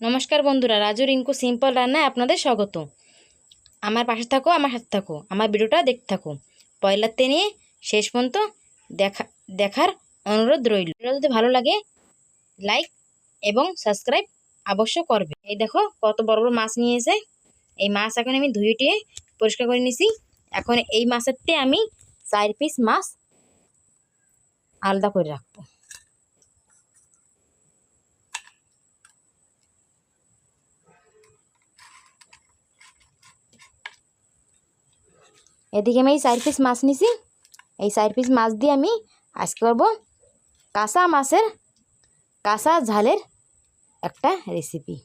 নমস্কার বন্ধুরা, রাজু রিঙ্কু সিম্পল রান্নায় আপনাদের স্বাগত আমার পাশে থাকো, আমার সাথে থাকো, আমার ভিডিওটা দেখতে থাকো। পয়লাতে নিয়ে শেষ পর্যন্ত দেখা, দেখার অনুরোধ রইল। ভিডিও যদি ভালো লাগে, লাইক এবং সাবস্ক্রাইব অবশ্য করবে। এই দেখো কত বড় বড় মাছ নিয়ে এসে, এই মাছ এখন আমি ধুয়ে টুয়ে পরিষ্কার করে নিছি। এখন এই মাছেরতে আমি চার পিস মাছ আলাদা করে রাখব। এদিকে আমি এই চার পিস মাছ নিছি। এই চার পিস মাছ দিয়ে আমি আজকে করব কাঁচা মাছের, কাঁচা ঝালের একটা রেসিপি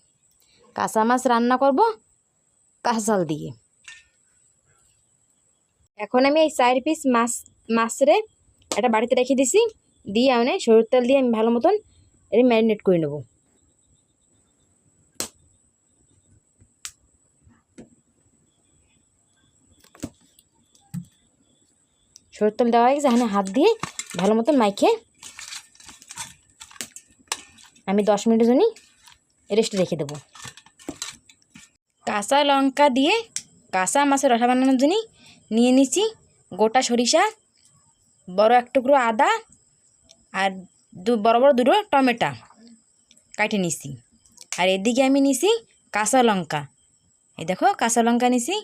কাঁচা মাছ রান্না করব ঝাল দিয়ে। এখন আমি এই চার পিস মাছ, মাছরে একটা বাড়িতে রেখে দিছি। দিয়ে আমি সরুর তেল দিয়ে আমি ভালো মতন এটা ম্যারিনেট করে নেব। তেল দেওয়া হয়ে গেছে। এখানে হাত দিয়ে ভালো মতন মাইখে আমি দশ মিনিটের জন্যই রেস্টে রেখে দেবো। কাঁচা লঙ্কা দিয়ে কাঁচা মাছের রসা বানানোর জন্য নিয়ে নিচ্ছি গোটা সরিষা, বড় এক টুকরো আদা আর দু বড় বড় দুটো টমেটো কাটে নিছি। আর এদিকে আমি নিছি কাঁচা লঙ্কা। এই দেখো কাঁচা লঙ্কা নিছি।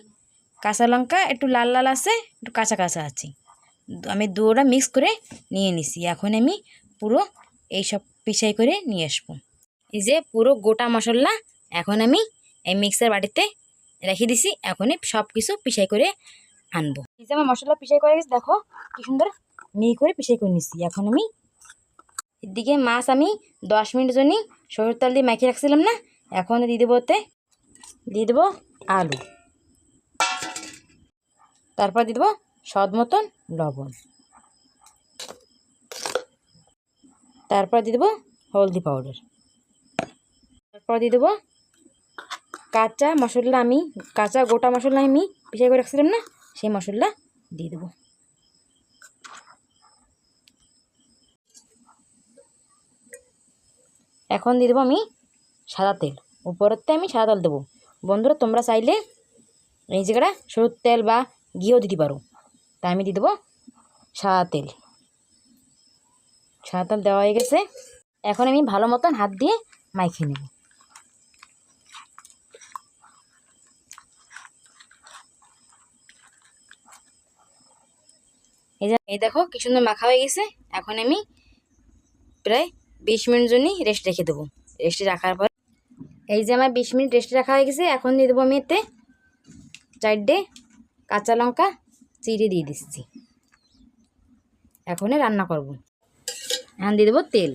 কাঁচা লঙ্কা একটু লাল লাল আছে, একটু কাঁচা কাঁচা আছে। আমি দুটা মিক্স করে নিয়ে নিছি। এখন আমি পুরো এই সব পিছাই করে নিয়ে আসব। এই যে পুরো গোটা মশলা এখন আমি এই মিক্সার বাটিতে রেখে দিছি। এখনই সব কিছু পিছাই করে আনব। এই যে আমার মশলা পিছাই করে গেছে, দেখো কি সুন্দর মিহি করে পিছাই করে নিছি। এখন আমি এদিকে মাছ আমি দশ মিনিট জন্যই সরষের তাল দিয়ে মাখিয়ে রাখছিলাম না, এখন দিয়ে দেবো ওতে, দিয়ে দেবো আলু। তারপর দিয়ে দেবো স্বাদ মতন লবণ। তারপর দিয়ে দেবো হলদি পাউডার তারপর দিয়ে দেবো কাঁচা মশলা আমি, কাঁচা গোটা মশলা আমি পিছিয়ে করে রাখছিলাম না, সেই মশলা দিয়ে দেবো। এখন দিয়ে দেবো আমি সাদা তেল। উপরেতে আমি সাদা তেল দেবো। বন্ধুরা, তোমরা চাইলে এই জায়গাটা সরুর তেল বা ঘিও দিতে পারো। তাই আমি দিয়ে দেবো সাদা তেল। সাদা তেল দেওয়া হয়ে গেছে। এখন আমি ভালো মতন হাত দিয়ে মাইখে নেব। এই যে, এই দেখো কি সুন্দর মাখা হয়ে গেছে। এখন আমি প্রায় বিশ মিনিট জন্যই রেস্ট রেখে দেবো। রেস্টে রাখার পর এই যে আমার বিশ মিনিট রেস্টে রাখা হয়ে গেছে, এখন দিয়ে দেবো আমি এতে চারটে কাঁচা লঙ্কা চিড়ে দিয়ে দিচ্ছি। এখনই রান্না করব। এখন দিয়ে দেবো তেল।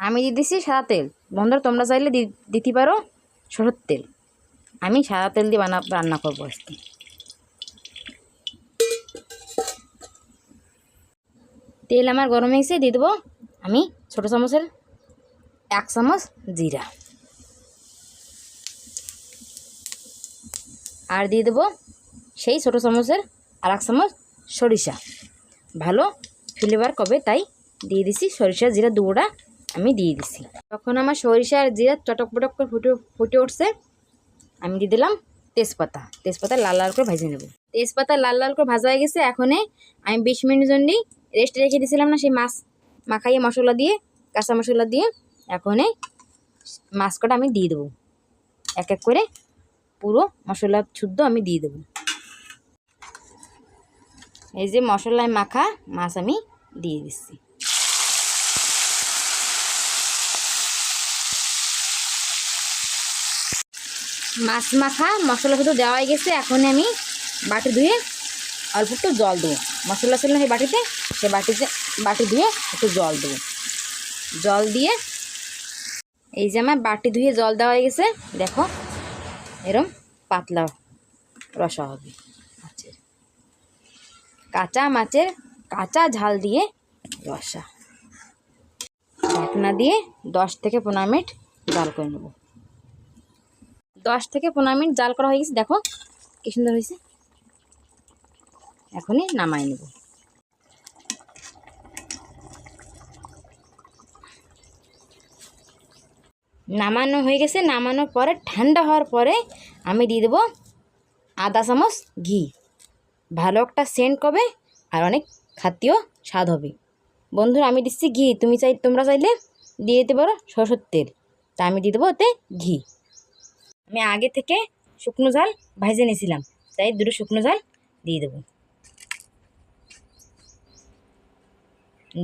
আমি দিয়ে দিচ্ছি সাদা তেল। বন্ধুরা, তোমরা চাইলে দিতে পারো সরষের তেল। আমি সাদা তেল দিয়ে বানা রান্না করব আজকে। তেল আমার গরম হয়ে গেছে, দিয়ে দেবো আমি ছোটো চামচের এক চামচ জিরা। আর দিয়ে দেবো সেই ছোটো চামচের আর এক চামচ সরিষা। ভালো ফ্লেভার কবে তাই দিয়ে দিছি সরিষা জিরা দুটা আমি দিয়ে দিছি। তখন আমার সরিষা আর জিরা চটক পটক করে ফুটে ফুটে উঠছে, আমি দিয়ে দিলাম তেজপাতা। তেজপাতা লাল লাল করে ভেজে নেব। তেজপাতা লাল লাল করে ভাজা হয়ে গেছে এখনে আমি বিশ মিনিট জন্যই রেস্ট রেখে দিয়েছিলাম না সেই মাছ মাখাইয়ে মশলা দিয়ে, কাঁচা মশলা দিয়ে। এখনে মাছ কটা আমি দিয়ে দেবো। এক এক করে পুরো মশলা শুদ্ধ আমি দিয়ে দেবো। এই যে মশলায় মাখা মাছ আমি দিয়ে দিচ্ছি। মাছ মাখা মশলা শুধু দেওয়া হয়ে গেছে, এখন আমি বাটি ধুয়ে অল্প একটু জল দেবো। মশলা ছিল সেই বাটিতে সে বাটিতে বাটি ধুয়ে একটু জল দেবো। জল দিয়ে এই যে আমার বাটি ধুয়ে জল দেওয়া হয়ে গেছে, দেখো এরম পাতলা রসা হবে মাছের। কাঁচা মাছের কাঁচা ঝাল দিয়ে রসা। ঢাকনা দিয়ে দশ থেকে পনেরো মিনিট জাল করে নেব। দশ থেকে পনেরো মিনিট জাল করা হয়ে গেছে। দেখো কি সুন্দর হয়েছে। এখনই নামাই নেব। নামানো হয়ে গেছে। নামানোর পরে, ঠান্ডা হওয়ার পরে আমি দিয়ে দেবো আদা চামচ ঘি। ভালো একটা সেন্ট কবে আর অনেক খাদ্যও স্বাদ হবে। বন্ধুরা, আমি দিচ্ছি ঘি। তুমি চাই, তোমরা চাইলে দিয়ে দিতে পারো সরষের তেল। তা আমি দিয়ে দেবো ওতে ঘি। আমি আগে থেকে শুকনো ঝাল ভাজে নিয়েছিলাম। তাই দুটো শুকনো ঝাল দিয়ে দেবো।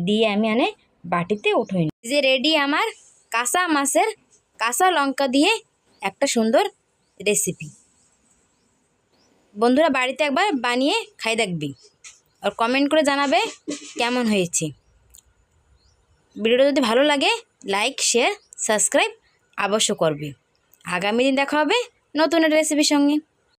দিয়ে আমি আনে বাটিতে উঠোই। যে রেডি আমার কাঁচা মাছের কাঁচা লঙ্কা দিয়ে একটা সুন্দর রেসিপি বন্ধুরা বাড়িতে একবার বানিয়ে খাই দেখবি। আর কমেন্ট করে জানাবে কেমন হয়েছে। ভিডিওটা যদি ভালো লাগে লাইক শেয়ার সাবস্ক্রাইব অবশ্য করবে। আগামী দিন দেখা হবে নতুন রেসিপির সঙ্গে।